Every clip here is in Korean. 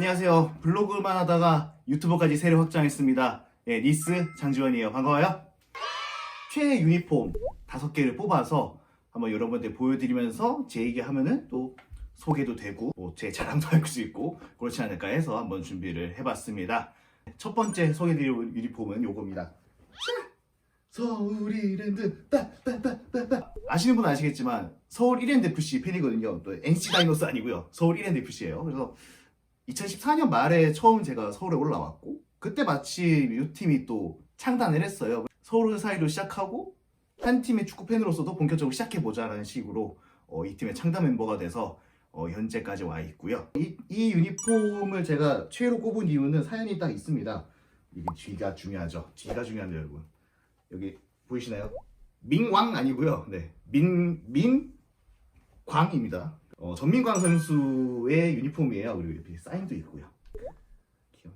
안녕하세요. 블로그만 하다가 유튜버까지 세력 확장했습니다. 예, 니스 장지원이에요. 반가워요. 최애 유니폼 다섯 개를 뽑아서 한번 여러분들 보여드리면서 제 얘기하면은 또 소개도 되고 뭐 제 자랑도 할 수 있고 그렇지 않을까 해서 한번 준비를 해봤습니다. 첫 번째 소개드릴 유니폼은 요겁니다. 서울 이랜드 빠빠빠빠빠 아시는 분은 아시겠지만 서울 이랜드 FC 팬이거든요. 또 NC 다이노스 아니고요. 서울 이랜드 FC예요. 그래서 2014년 말에 처음 제가 서울에 올라왔고 그때 마침 이 팀이 또 창단을 했어요. 서울 사이로 시작하고 한 팀의 축구 팬으로서도 본격적으로 시작해 보자라는 식으로 어, 이 팀의 창단 멤버가 돼서 어, 현재까지 와 있고요. 이, 이 유니폼을 제가 최애로 꼽은 이유는 사연이 딱 있습니다. 이게 뒤가 중요하죠. 뒤가 중요한데 여러분. 여기 보이시나요? 민왕 아니고요. 네, 민 민광입니다. 어, 전민광 선수의 유니폼이에요. 그리고 이렇게 사인도 있고요. 막히죠.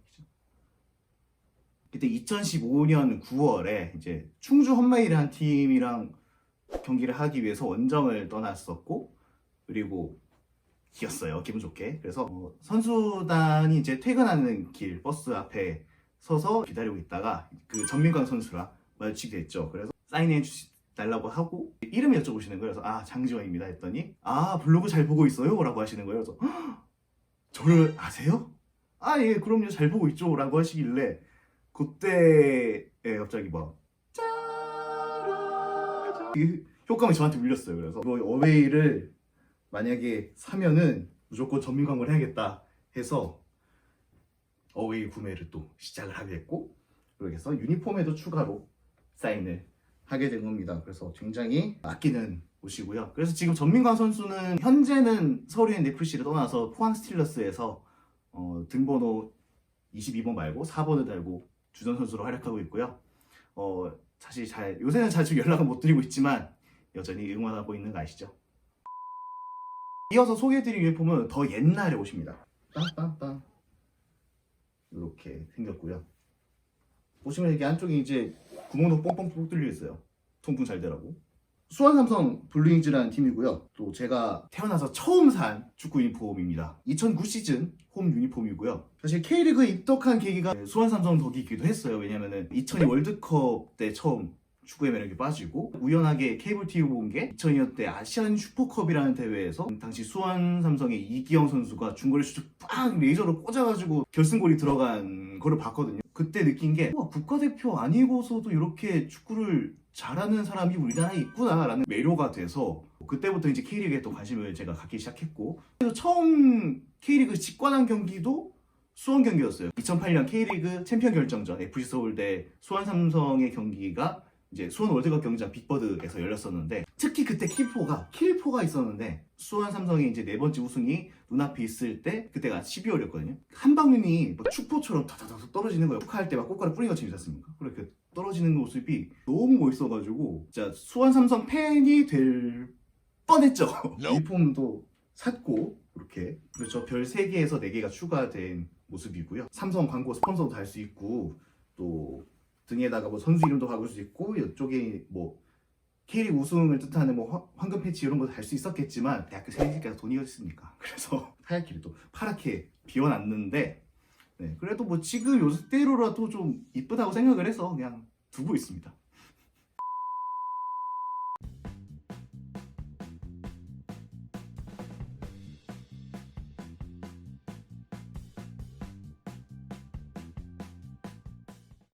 그때 2015년 9월에 이제 충주 헛마일이라는 팀이랑 경기를 하기 위해서 원정을 떠났었고 그리고 이겼어요. 기분 좋게. 그래서 어, 선수단이 이제 퇴근하는 길 버스 앞에 서서 기다리고 있다가 그 전민광 선수랑 마주치게 됐죠. 그래서 사인해 주시 달라고 하고 이름 여쭤보시는 거예요. 그래서 아 장지원입니다 했더니 아 블로그 잘 보고 있어요라고 하시는 거예요. 그래서 "헉, 저를 아세요? 아 예 그럼요 잘 보고 있죠라고 하시길래 그때 예, 갑자기 막이 효과음이 저한테 울렸어요. 그래서 뭐 어웨이를 만약에 사면은 무조건 전민광을 해야겠다 해서 어웨이 구매를 또 시작을 하게 됐고 그렇게 해서 유니폼에도 추가로 사인을 하게 된 겁니다. 그래서 굉장히 아끼는 옷이고요. 그래서 지금 전민광 선수는 현재는 서울인 FC를 떠나서 포항 스틸러스에서 어, 등번호 22번 말고 4번을 달고 주전 선수로 활약하고 있고요. 어, 사실 잘 요새는 자주 연락은 못 드리고 있지만 여전히 응원하고 있는 거 아시죠? 이어서 소개해드릴 유니폼은 더 옛날의 옷입니다. 빵빵빵 이렇게 생겼고요. 보시면 이게 안쪽에 이제 구멍도 뻥뻥 뚫려 있어요. 통풍 잘 되라고. 수원 삼성 블루잉즈라는 팀이고요. 또 제가 태어나서 처음 산 축구 유니폼입니다. 2009 시즌 홈 유니폼이고요. 사실 K리그에 입덕한 계기가 수원 삼성 덕이기도 했어요. 왜냐면은 2002 월드컵 때 처음 축구의 매력에 빠지고 우연하게 케이블 TV 본 게 2002년 때 아시안 슈퍼컵이라는 대회에서 당시 수원 삼성의 이기영 선수가 중거리 슛을 빡 레이저로 꽂아가지고 결승골이 들어간 거를 봤거든요. 그때 느낀 게 와, 국가대표 아니고서도 이렇게 축구를 잘하는 사람이 우리나라에 있구나라는 매료가 돼서 그때부터 이제 K리그에 또 관심을 제가 갖기 시작했고 그래서 처음 K리그 직관한 경기도 수원 경기였어요. 2008년 K리그 챔피언 결정전 FC 서울 대 수원 삼성의 경기가 이제 수원 월드컵 경기장 빅버드에서 열렸었는데 특히 그때 킬포가 킬포가 있었는데 수원 삼성이 이제 네 번째 우승이 눈앞에 있을 때 그때가 12월이었거든요. 한 방면이 뭐 축포처럼 다다닥 떨어지는 거예요. 축하할 때 막 꽃가루 뿌린 것처럼 있지 않습니까? 그렇게 떨어지는 모습이 너무 멋있어가지고 진짜 수원 삼성 팬이 될 뻔했죠. 유니폼도 샀고 이렇게 그렇죠. 별 3개에서 4개가 추가된 모습이고요. 삼성 광고 스폰서도 달 수 있고 또 등에다가 뭐 선수 이름도 박을 수 있고 이쪽에 뭐 K리그 우승을 뜻하는 뭐 화- 황금 패치 이런 것도 달 수 있었겠지만 대학교 새내기가 돈이 어딨습니까? 그래서 하얗게 또 파랗게 비워놨는데 네, 그래도 뭐 지금 요때로라도 좀 이쁘다고 생각을 해서 그냥 두고 있습니다.